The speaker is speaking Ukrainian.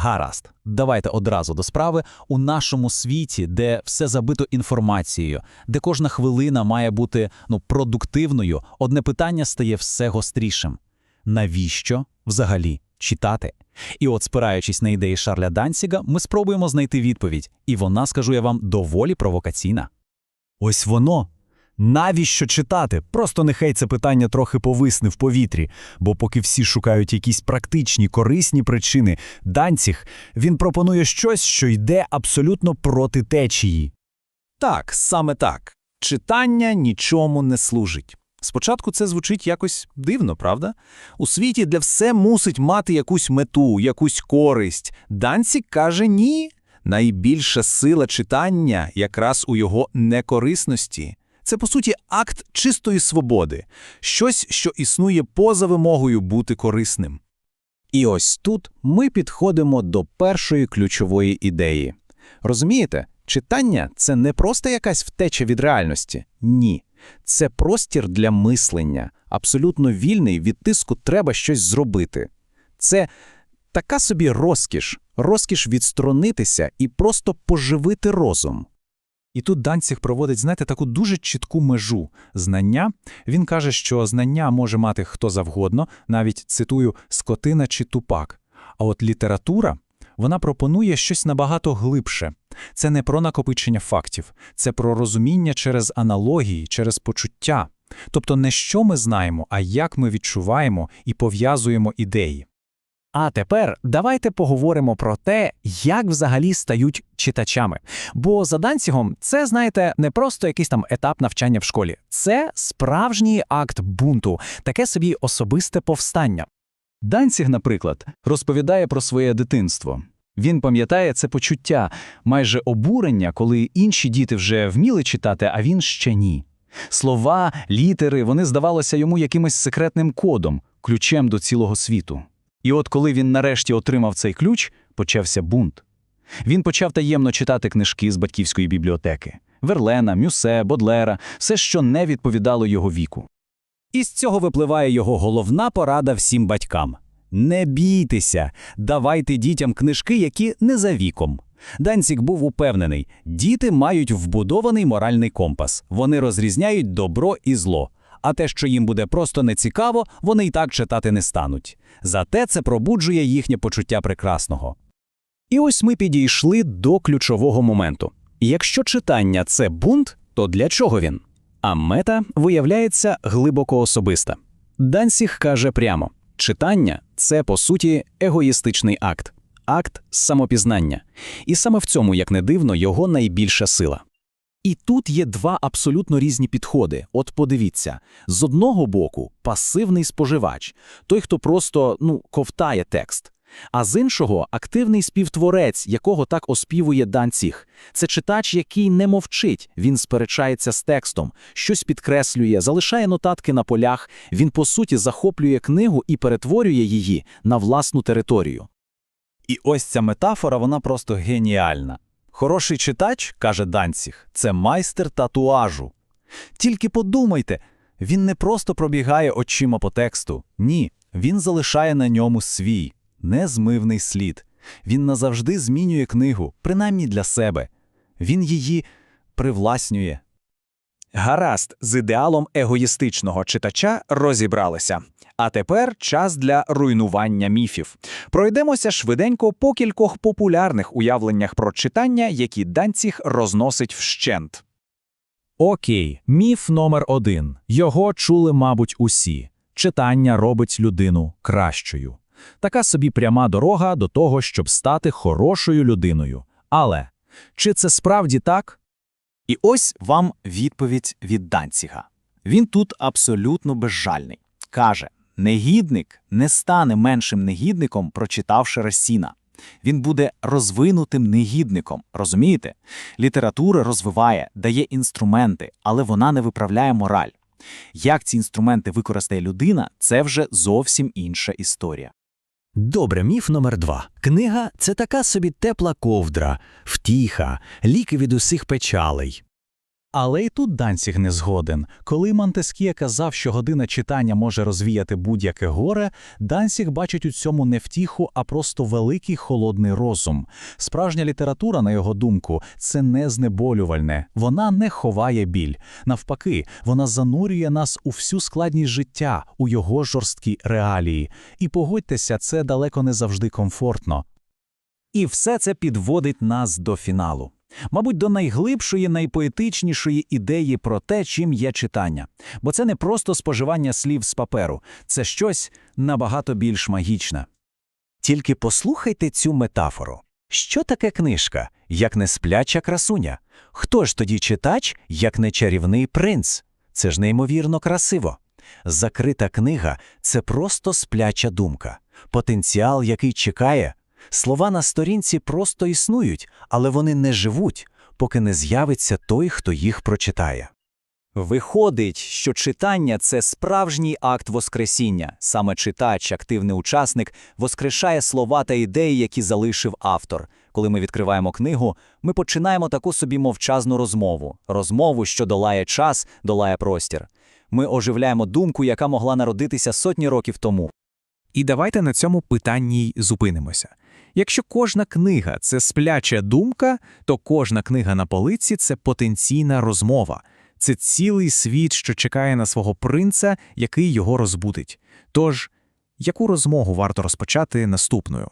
Гаразд, давайте одразу до справи. У нашому світі, де все забито інформацією, де кожна хвилина має бути ну, продуктивною, одне питання стає все гострішим. Навіщо взагалі читати? І от, спираючись на ідеї Шарля Данціга, ми спробуємо знайти відповідь, і вона, скажу я вам, доволі провокаційна. Ось воно. Навіщо читати? Просто нехай це питання трохи повисне в повітрі, бо поки всі шукають якісь практичні, корисні причини, Данціг, він пропонує щось, що йде абсолютно проти течії. Так, саме так. Читання нічому не служить. Спочатку це звучить якось дивно, правда? У світі, де все мусить мати якусь мету, якусь користь. Данцік каже ні. Найбільша сила читання якраз у його некорисності. Це, по суті, акт чистої свободи, щось, що існує поза вимогою бути корисним. І ось тут ми підходимо до першої ключової ідеї. Розумієте, читання це не просто якась втеча від реальності. Ні. Це простір для мислення, абсолютно вільний від тиску треба щось зробити. Це така собі розкіш, розкіш відсторонитися і просто поживити розум. І тут Данціг проводить, знаєте, таку дуже чітку межу знання. Він каже, що знання може мати хто завгодно, навіть цитую скотина чи тупак. А от література вона пропонує щось набагато глибше. Це не про накопичення фактів, це про розуміння через аналогії, через почуття. Тобто не що ми знаємо, а як ми відчуваємо і пов'язуємо ідеї. А тепер давайте поговоримо про те, як взагалі стають читачами. Бо за Данцігом це, знаєте, не просто якийсь там етап навчання в школі, це справжній акт бунту, таке собі особисте повстання. Данціг, наприклад, розповідає про своє дитинство. Він пам'ятає це почуття, майже обурення, коли інші діти вже вміли читати, а він ще ні. Слова, літери, вони здавалося йому якимось секретним кодом, ключем до цілого світу. І от коли він нарешті отримав цей ключ, почався бунт. Він почав таємно читати книжки з батьківської бібліотеки Верлена, Мюсе, Бодлера, все, що не відповідало його віку. І з цього випливає його головна порада всім батькам. Не бійтеся, давайте дітям книжки, які не за віком. Данцік був упевнений, діти мають вбудований моральний компас, вони розрізняють добро і зло. А те, що їм буде просто нецікаво, вони й так читати не стануть. Зате це пробуджує їхнє почуття прекрасного. І ось ми підійшли до ключового моменту. Якщо читання це бунт, то для чого він? А мета виявляється глибоко особиста. Дансіх каже прямо: читання це по суті егоїстичний акт, акт самопізнання. І саме в цьому, як не дивно, його найбільша сила. І тут є два абсолютно різні підходи. От подивіться, з одного боку, пасивний споживач, той, хто просто ну, ковтає текст. А з іншого активний співтворець, якого так оспівує Данціг. Це читач, який не мовчить, він сперечається з текстом, щось підкреслює, залишає нотатки на полях, він по суті захоплює книгу і перетворює її на власну територію. І ось ця метафора, вона просто геніальна. Хороший читач, каже Данціг, це майстер татуажу. Тільки подумайте, він не просто пробігає очима по тексту, ні, він залишає на ньому свій незмивний слід. Він назавжди змінює книгу, принаймні для себе. Він її привласнює. Гаразд, з ідеалом егоїстичного читача розібралися. А тепер час для руйнування міфів. Пройдемося швиденько по кількох популярних уявленнях про читання, які Данціг розносить вщент. Окей, міф номер один. Його чули, мабуть, усі. Читання робить людину кращою. Така собі пряма дорога до того, щоб стати хорошою людиною. Але чи це справді так? І ось вам відповідь від Данціга. Він тут абсолютно безжальний. Каже, негідник не стане меншим негідником, прочитавши Расіна. Він буде розвинутим негідником, розумієте? Література розвиває, дає інструменти, але вона не виправляє мораль. Як ці інструменти використає людина, це вже зовсім інша історія. Добре, міф номер два. Книга це така собі тепла ковдра, втіха, ліки від усіх печалей. Але й тут Данціг не згоден. Коли Монтескє казав, що година читання може розвіяти будь-яке горе, Данціг бачить у цьому не втіху, а просто великий холодний розум. Справжня література, на його думку, це не знеболювальне, вона не ховає біль. Навпаки, вона занурює нас у всю складність життя, у його жорсткі реалії. І погодьтеся, це далеко не завжди комфортно. І все це підводить нас до фіналу. Мабуть, до найглибшої, найпоетичнішої ідеї про те, чим є читання. Бо це не просто споживання слів з паперу, це щось набагато більш магічне. Тільки послухайте цю метафору. Що таке книжка, як не спляча красуня? Хто ж тоді читач, як не чарівний принц? Це ж неймовірно красиво. Закрита книга це просто спляча думка, потенціал, який чекає. Слова на сторінці просто існують, але вони не живуть, поки не з'явиться той, хто їх прочитає. Виходить, що читання це справжній акт воскресіння. Саме читач, активний учасник, воскрешає слова та ідеї, які залишив автор. Коли ми відкриваємо книгу, ми починаємо таку собі мовчазну розмову, розмову, що долає час, долає простір. Ми оживляємо думку, яка могла народитися сотні років тому. І давайте на цьому питанні й зупинимося. Якщо кожна книга це спляча думка, то кожна книга на полиці це потенційна розмова. Це цілий світ, що чекає на свого принца, який його розбудить. Тож, яку розмову варто розпочати наступною?